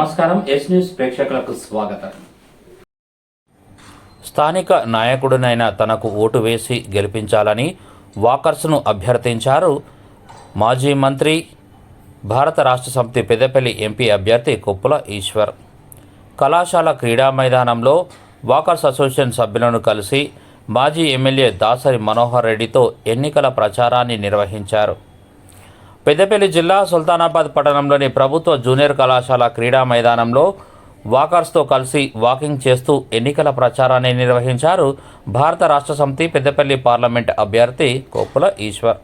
నమస్కారం yes news ప్రేక్షకులకు స్వాగతం. స్థానిక నాయకుడినైన తనకు ఓటు వేసి గెలిపించాలని వాకర్స్ను అభ్యర్థించారు మాజీ మంత్రి భారత రాష్ట్ర సమితి పెద్దపల్లి ఎంపీ అభ్యర్థి కొప్పుల ఈశ్వర్. కళాశాల క్రీడా మైదానంలో వాకర్స్ అసోసియేషన్ సభ్యులను కలిసి మాజీ ఎమ్మెల్యే దాసరి మనోహర్ రెడ్డితో ఎన్నికల ప్రచారాన్ని నిర్వహించారు. పెద్దపల్లి జిల్లా సుల్తానాబాద్ పట్టణంలోని ప్రభుత్వ జూనియర్ కళాశాల క్రీడా మైదానంలో వాకర్స్తో కలిసి వాకింగ్ చేస్తూ ఎన్నికల ప్రచారాన్ని నిర్వహించారు భారత రాష్ట్ర సమితి పెద్దపల్లి పార్లమెంట్ అభ్యర్థి కొప్పుల ఈశ్వర్.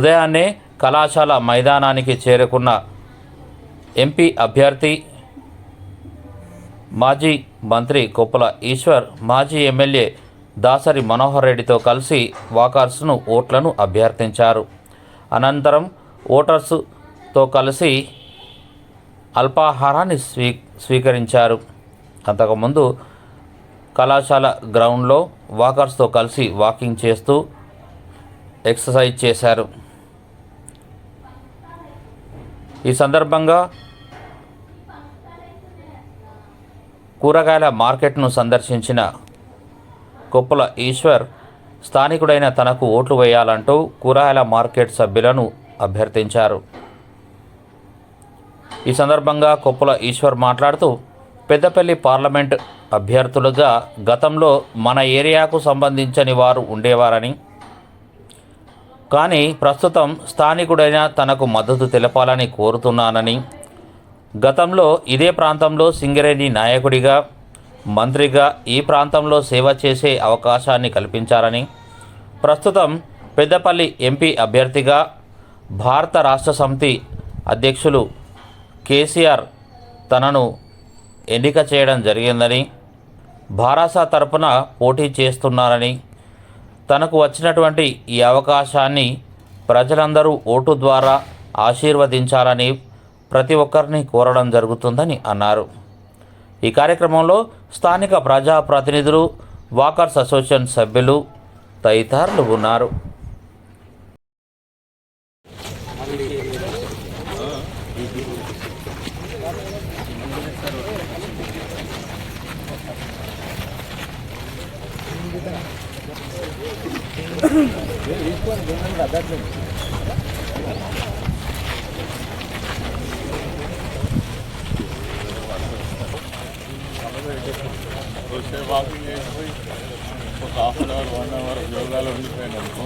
ఉదయాన్నే కళాశాల మైదానానికి చేరుకున్న ఎంపీ అభ్యర్థి మాజీ మంత్రి కొప్పుల ఈశ్వర్ మాజీ ఎమ్మెల్యే దాసరి మనోహర్ రెడ్డితో కలిసి వాకర్స్ను ఓట్లను అభ్యర్థించారు. అనంతరం ఓటర్స్తో కలిసి అల్పాహారాన్ని స్వీ స్వీకరించారు. అంతకుముందు కళాశాల గ్రౌండ్లో వాకర్స్తో కలిసి వాకింగ్ చేస్తూ ఎక్సర్సైజ్ చేశారు. ఈ సందర్భంగా కూరగాయల మార్కెట్ను సందర్శించిన కొప్పుల ఈశ్వర్ స్థానికుడైన తనకు ఓట్లు వేయాలంటూ కూరగాయల మార్కెట్ సభ్యులను అభ్యర్థించారు. ఈ సందర్భంగా కొప్పుల ఈశ్వర్ మాట్లాడుతూ పెద్దపల్లి పార్లమెంట్ అభ్యర్థులుగా గతంలో మన ఏరియాకు సంబంధించని వారు ఉండేవారని కానీ ప్రస్తుతం స్థానికుడైన తనకు మద్దతు తెలపాలని కోరుతున్నానని గతంలో ఇదే ప్రాంతంలో సింగరేణి నాయకుడిగా మంత్రిగా ఈ ప్రాంతంలో సేవ చేసే అవకాశాన్ని కల్పించారని ప్రస్తుతం పెద్దపల్లి ఎంపీ అభ్యర్థిగా భారత రాష్ట్ర సమితి అధ్యక్షులు కేసీఆర్ తనను ఎన్నిక చేయడం జరిగిందని భారాసా తరపున పోటీ చేస్తున్నారని తనకు వచ్చినటువంటి ఈ అవకాశాన్ని ప్రజలందరూ ఓటు ద్వారా ఆశీర్వదించాలని ప్రతి ఒక్కరిని కోరడం జరుగుతుందని అన్నారు. ఈ కార్యక్రమంలో స్థానిక ప్రజాప్రతినిధులు వాకర్స్ అసోసియేషన్ సభ్యులు తదితరులు ఉన్నారు. వచ్చే వాకింగ్ చేసిపోయి ఒక half an hour one hour యోగాలో ఉండిపోయాను అనుకో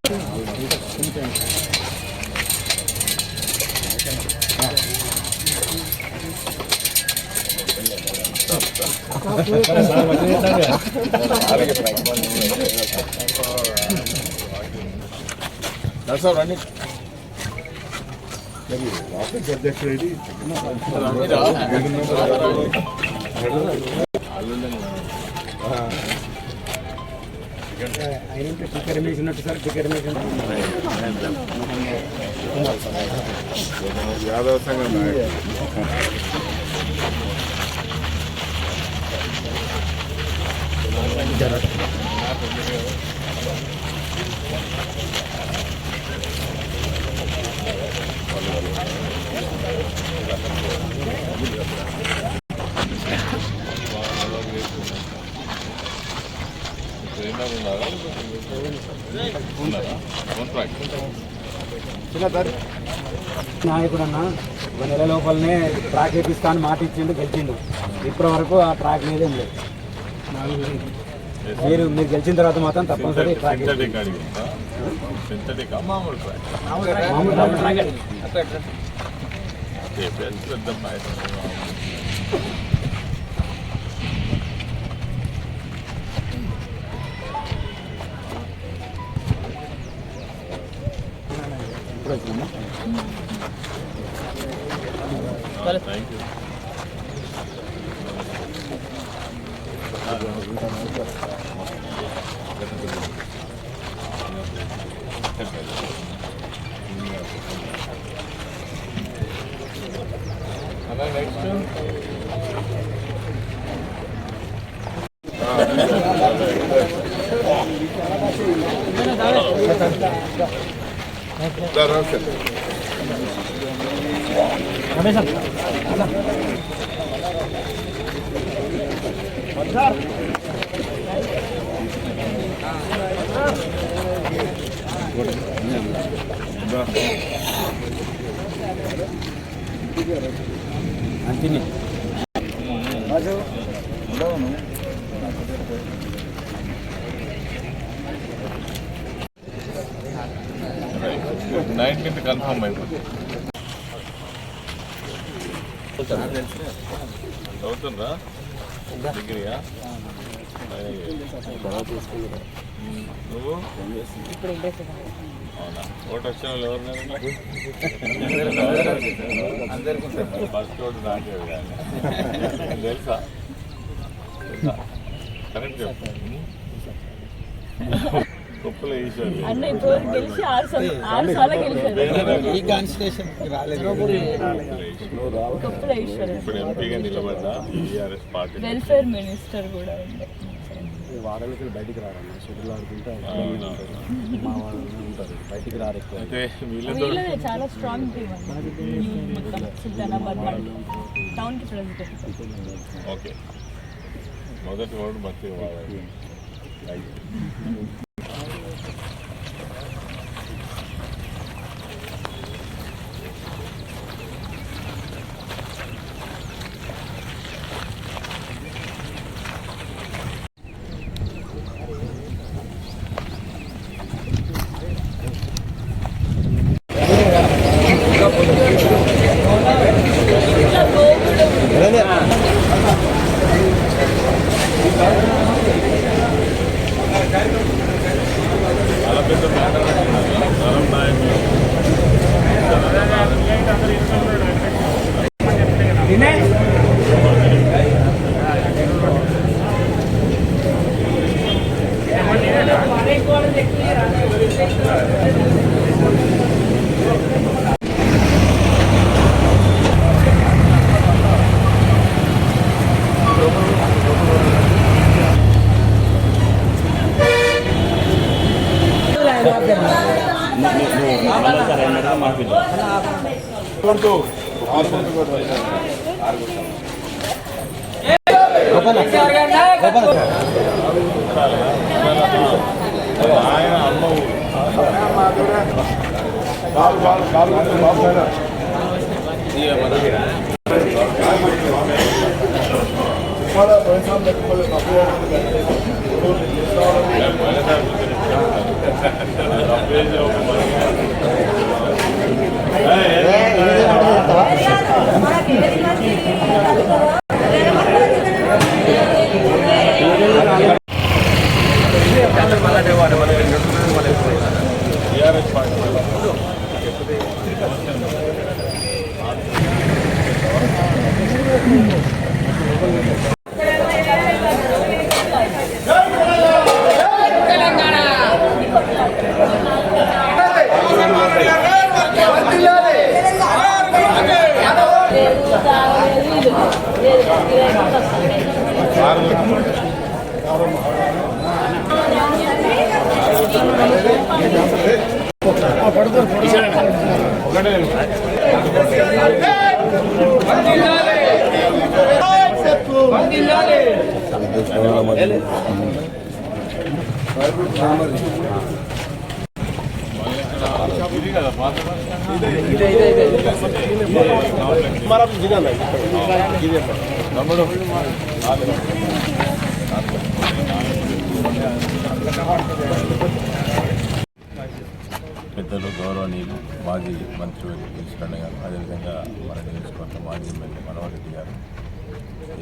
సార్ రండి అధ్యక్షుడు ఆయన టికెట్ ఉన్నట్టు సార్ టికెట్ వేసినట్టు యాదవ సంఘం నాయకుడు ట్రైనర్ నాయకుడు అన్న నెల లోపలనే ట్రాక్ వేపిస్తా అని మాట ఇచ్చిండు గెలిచిండు. ఇప్పటి వరకు ఆ ట్రాక్ లేదేం లేదు. మీరు మీరు గెలిచిన తర్వాత మాత్రం తప్పనిసరి ట్రాక్ సింథటిక్ అడిగిందా అంతిని నైన్టీన్త్ కన్ఫర్మ్ అయిపోతుంది. చదువుతుండ్రా డిగ్రీయా నువ్వు అవునా ఓటు వచ్చిన వాళ్ళు ఫస్ట్ ఓటు నాకే తెలుసా కరెక్ట్ గొప్పలు వేసారు ఇప్పుడు ఎంపీగా నిలబడ్డా టీఆర్ఎస్ పార్టీ వెల్ఫేర్ మినిస్టర్ కూడా వాడలకి బయటికి రారన్న షెడ్యూల్ ఆడుకుంటే. మా వాళ్ళు ఉంటారు. బయటికి రారు ఎక్కువ చాలా స్ట్రాంగ్ ఓకే. మొదటి వాడు వాడాలి Gracias. టీఆర్ఎస్ తమ్ముడు గౌరవనీయులు మాజీ మంత్రి ఈశ్వరణ గారు అదేవిధంగా మన నియోజకవర్గ మాజీ ఎమ్మెల్యే మనోహర్ రెడ్డి గారు.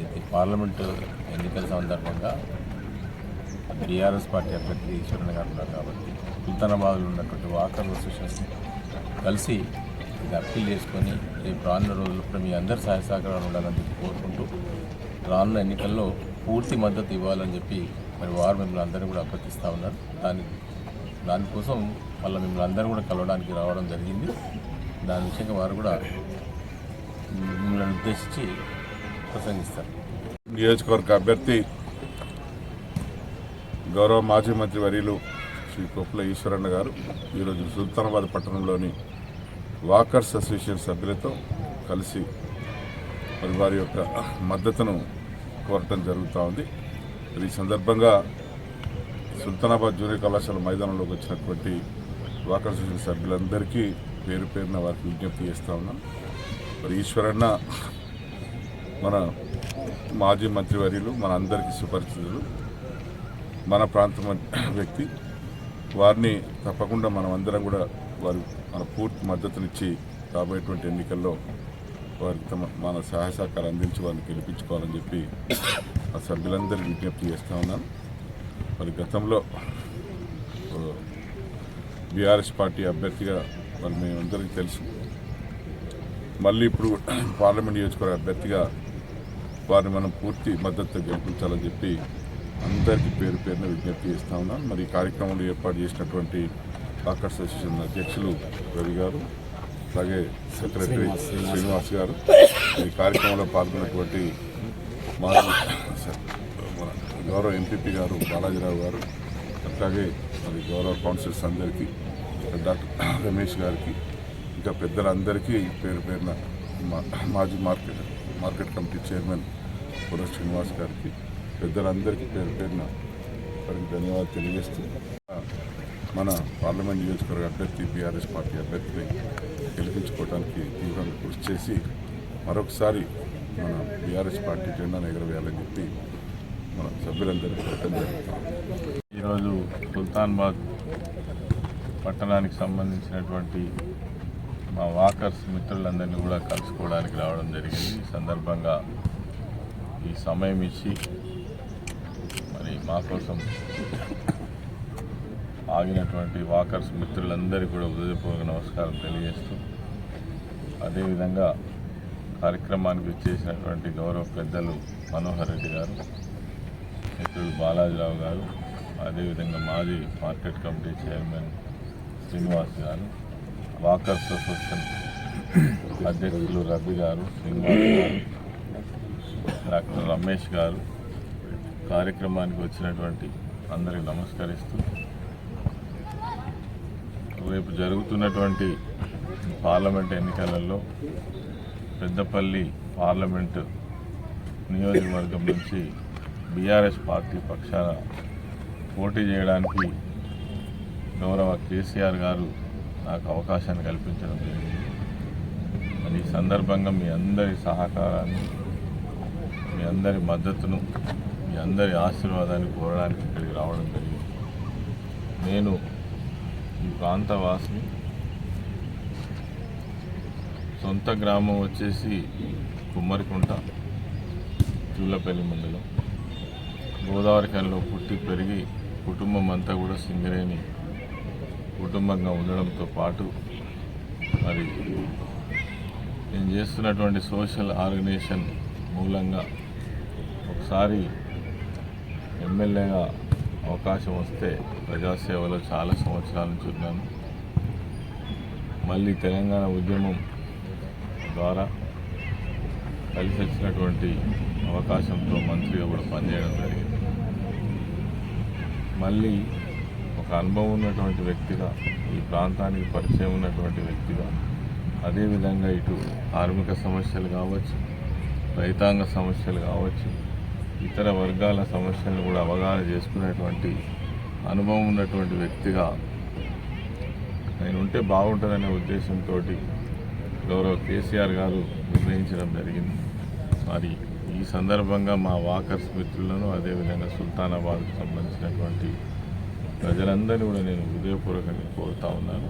ఇది పార్లమెంటు ఎన్నికల సందర్భంగా టీఆర్ఎస్ పార్టీ అభ్యర్థి ఈశ్వరణ గారు ఉన్నారు కాబట్టి సుల్తానాబాద్లో ఉన్నటువంటి వాకర్ అసోసియేషన్ కలిసి ఇది అప్పీల్ చేసుకొని రేపు రానున్న రోజుల్లో కూడా మీ అందరి సహాయ సహకారాలు ఉండాలని చెప్పి కోరుకుంటూ రానున్న ఎన్నికల్లో పూర్తి మద్దతు ఇవ్వాలని చెప్పి మరి వారు మిమ్మల్ని అందరూ కూడా అభ్యర్థిస్తూ ఉన్నారు. దాని దానికోసం మళ్ళీ మిమ్మల్ని అందరూ కూడా కలవడానికి రావడం జరిగింది. దాని విషయంగా వారు కూడా మిమ్మల్ని ఉద్దేశించి ప్రసంగిస్తారు. నియోజకవర్గ అభ్యర్థి గౌరవ మాజీ మంత్రి వర్యులు శ్రీ కొప్పుల ఈశ్వరన్న గారు ఈరోజు సుల్తానాబాద్ పట్టణంలోని వాకర్స్ అసోసియేషన్ సభ్యులతో కలిసి మరి వారి యొక్క మద్దతును కోరటం జరుగుతూ ఉంది. ఈ సందర్భంగా సుల్తానాబాద్ జూనియర్ కళాశాల మైదానంలోకి వచ్చినటువంటి వాకర్స్ అసోసియేషన్ సభ్యులందరికీ పేరు పేరున వారికి విజ్ఞప్తి చేస్తూ ఉన్నాం. మరి ఈశ్వరన్న మన మాజీ మంత్రివర్యులు మన అందరికీ సుపరిచితులు మన ప్రాంతం వ్యక్తి. వారిని తప్పకుండా మనం అందరం కూడా వారు మన పూర్తి మద్దతునిచ్చి రాబోయేటువంటి ఎన్నికల్లో వారికి తమ మన సహాయ సహకారం అందించి వారిని గెలిపించుకోవాలని చెప్పి ఆ సభ్యులందరికీ విజ్ఞప్తి చేస్తూ ఉన్నాను మరి గతంలో బీఆర్ఎస్ పార్టీ అభ్యర్థిగా మరి మేమందరికీ తెలుసు. మళ్ళీ ఇప్పుడు పార్లమెంట్ నియోజకవర్గ అభ్యర్థిగా వారిని మనం పూర్తి మద్దతు గెలిపించాలని చెప్పి అందరికీ పేరు పేరున విజ్ఞప్తి చేస్తా ఉన్నాను. మరి ఈ కార్యక్రమంలో ఏర్పాటు చేసినటువంటి వాకర్ అసోసియేషన్ అధ్యక్షులు రవి గారు అలాగే సెక్రటరీ శ్రీనివాస్ గారు. ఈ కార్యక్రమంలో పాల్గొన్నటువంటి మాజీ గౌరవ ఎంపీపీ గారు బాలాజీరావు గారు అట్లాగే మరి గౌరవ కౌన్సిలర్స్ అందరికీ డాక్టర్ రమేష్ గారికి ఇంకా పెద్దలందరికీ పేరు పేరున మా- మాజీ మార్కెట్ మార్కెట్ కమిటీ చైర్మన్ పుర శ్రీనివాస్ గారికి పెద్దలందరికీ పేరు పేరున వారికి ధన్యవాదాలు తెలియజేస్తూ మన పార్లమెంట్ నియోజకవర్గ అభ్యర్థి బీఆర్ఎస్ పార్టీ అభ్యర్థిని గెలిపించుకోవడానికి తీవ్రంగా కృషి చేసి మరొకసారి మన బీఆర్ఎస్ పార్టీ జెండాను ఎగరవేయాలని చెప్పి మన సభ్యులందరికీ ఈరోజు సుల్తాన్బాద్ పట్టణానికి సంబంధించినటువంటి మా వాకర్స్ మిత్రులందరినీ కూడా కలుసుకోవడానికి రావడం జరిగింది. ఈ సందర్భంగా ఈ సమయం ఇచ్చి మరి మా కోసం ఆగినటువంటి వాకర్స్ మిత్రులందరికీ కూడా హృదయపూర్వక నమస్కారం తెలియజేస్తూ అదేవిధంగా కార్యక్రమానికి వచ్చేసినటువంటి గౌరవ పెద్దలు మనోహర్ రెడ్డి గారు మిత్రులు బాలాజీరావు గారు అదేవిధంగా మాజీ మార్కెట్ కమిటీ చైర్మన్ శ్రీనివాస్ గారు వాకర్స్ అసోసియేషన్ అధ్యక్షులు రవి గారు శ్రీనివాస్ గారు డాక్టర్ రమేష్ గారు కార్యక్రమానికి వచ్చినటువంటి అందరికి నమస్కరిస్తూ రేపు జరుగుతున్నటువంటి పార్లమెంట్ ఎన్నికలలో పెద్దపల్లి పార్లమెంటు నియోజకవర్గం నుంచి బీఆర్ఎస్ పార్టీ పక్షాన పోటీ చేయడానికి గౌరవ కేసీఆర్ గారు నాకు అవకాశాన్ని కల్పించడం జరిగింది. మరి ఈ సందర్భంగా మీ అందరి సహకారాన్ని మీ అందరి మద్దతును మీ అందరి ఆశీర్వాదాన్ని కోరడానికి ఇక్కడికి రావడం జరిగింది. నేను ఈ ప్రాంతవాసిని సొంత గ్రామం వచ్చేసి కుమ్మరికుంట జూలపల్లి మండలం. గోదావరి కనిలో పుట్టి పెరిగి కుటుంబం అంతా కూడా సింగరేణి కుటుంబంగా ఉండడంతో పాటు మరి నేను చేస్తున్నటువంటి సోషల్ ఆర్గనైజేషన్ మూలంగా ఒకసారి ఎమ్మెల్యేగా అవకాశం వస్తే ప్రజాసేవలో చాలా సంవత్సరాల నుంచి ఉన్నాను. మళ్ళీ తెలంగాణ ఉద్యమం ద్వారా కలిసి వచ్చినటువంటి అవకాశంతో మంత్రిగా కూడా పనిచేయడం జరిగింది. మళ్ళీ ఒక అనుభవం ఉన్నటువంటి వ్యక్తిగా ఈ ప్రాంతానికి పరిచయం ఉన్నటువంటి వ్యక్తిగా అదేవిధంగా ఇటు కార్మిక సమస్యలు కావచ్చు రైతాంగ సమస్యలు కావచ్చు ఇతర వర్గాల సమస్యలను కూడా అవగాహన చేసుకునేటువంటి అనుభవం ఉన్నటువంటి వ్యక్తిగా నేను ఉంటే బాగుంటుందనే ఉద్దేశంతో గౌరవ కేసీఆర్ గారు నిర్ణయించడం జరిగింది. మరి ఈ సందర్భంగా మా వాకర్స్ మిత్రులను అదేవిధంగా సుల్తానాబాద్కు సంబంధించినటువంటి ప్రజలందరినీ కూడా నేను హృదయపూర్వకంగా కోరుతా ఉన్నాను.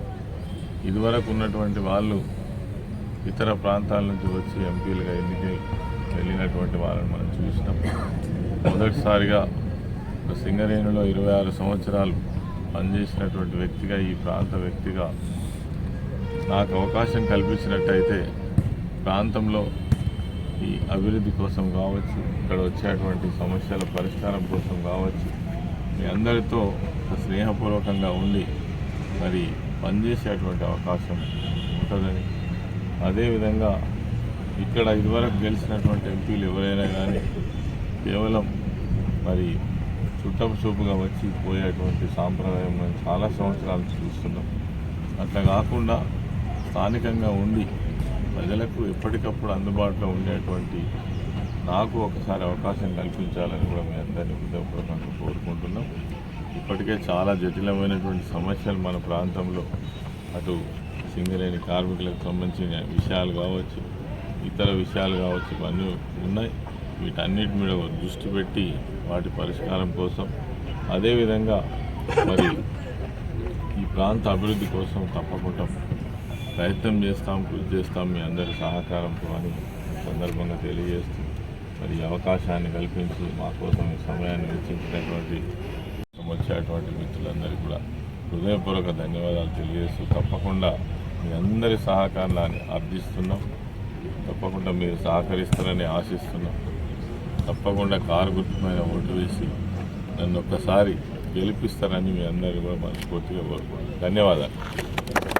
ఇదివరకు ఉన్నటువంటి వాళ్ళు ఇతర ప్రాంతాల నుంచి వచ్చి ఎంపీలుగా ఎన్నికై వెళ్ళినటువంటి వాళ్ళని మనం చూసినాం మొదటిసారిగా ఒక సింగరేణిలో ఇరవై ఆరు సంవత్సరాలు పనిచేసినటువంటి వ్యక్తిగా ఈ ప్రాంత వ్యక్తిగా నాకు అవకాశం కల్పించినట్టయితే ప్రాంతంలో ఈ అభివృద్ధి కోసం కావచ్చు ఇక్కడ వచ్చేటువంటి సమస్యల పరిష్కారం కోసం కావచ్చు మీ అందరితో స్నేహపూర్వకంగా ఉండి మరి పనిచేసేటువంటి అవకాశం ఉంటుందని. అదేవిధంగా ఇక్కడ ఇదివరకు గెలిచినటువంటి ఎంపీలు ఎవరైనా కానీ కేవలం మరి చుట్టపు చూపుగా వచ్చి పోయేటువంటి సాంప్రదాయం మనం చాలా సంవత్సరాలు చూస్తున్నాం. అట్లా కాకుండా స్థానికంగా ఉండి ప్రజలకు ఎప్పటికప్పుడు అందుబాటులో ఉండేటువంటి నాకు ఒకసారి అవకాశం కల్పించాలని కూడా మీ అందరినీ హృదయపూర్వకంగా కోరుకుంటున్నాం. ఇప్పటికే చాలా జటిలమైనటువంటి సమస్యలు మన ప్రాంతంలో అటు సింగరేణి కార్మికులకు సంబంధించిన విషయాలు కావచ్చు ఇతర విషయాలు కావచ్చు ఇవన్నీ ఉన్నాయి. వీటన్నిటి మీద దృష్టి పెట్టి వాటి పరిష్కారం కోసం అదేవిధంగా మరి ఈ ప్రాంత అభివృద్ధి కోసం తప్పకుండా ప్రయత్నం చేస్తాం కృషి చేస్తాం మీ అందరి సహకారంతో అని సందర్భంగా తెలియజేస్తూ మరి అవకాశాన్ని కల్పించి మా కోసం ఈ సమయాన్ని వెచ్చించినటువంటి వచ్చేటువంటి మిత్రులందరికీ కూడా హృదయపూర్వక ధన్యవాదాలు తెలియజేస్తూ తప్పకుండా మీ అందరి సహకారాన్ని అర్థిస్తున్నాం. తప్పకుండా మీరు సహకరిస్తారని ఆశిస్తున్నాం. తప్పకుండా కారు గుర్తుమైన ఓటు వేసి నన్ను ఒక్కసారి గెలిపిస్తారని మీ అందరికీ కూడా మనస్ఫూర్తిగా కోరుకుంటున్నాను ధన్యవాదాలు.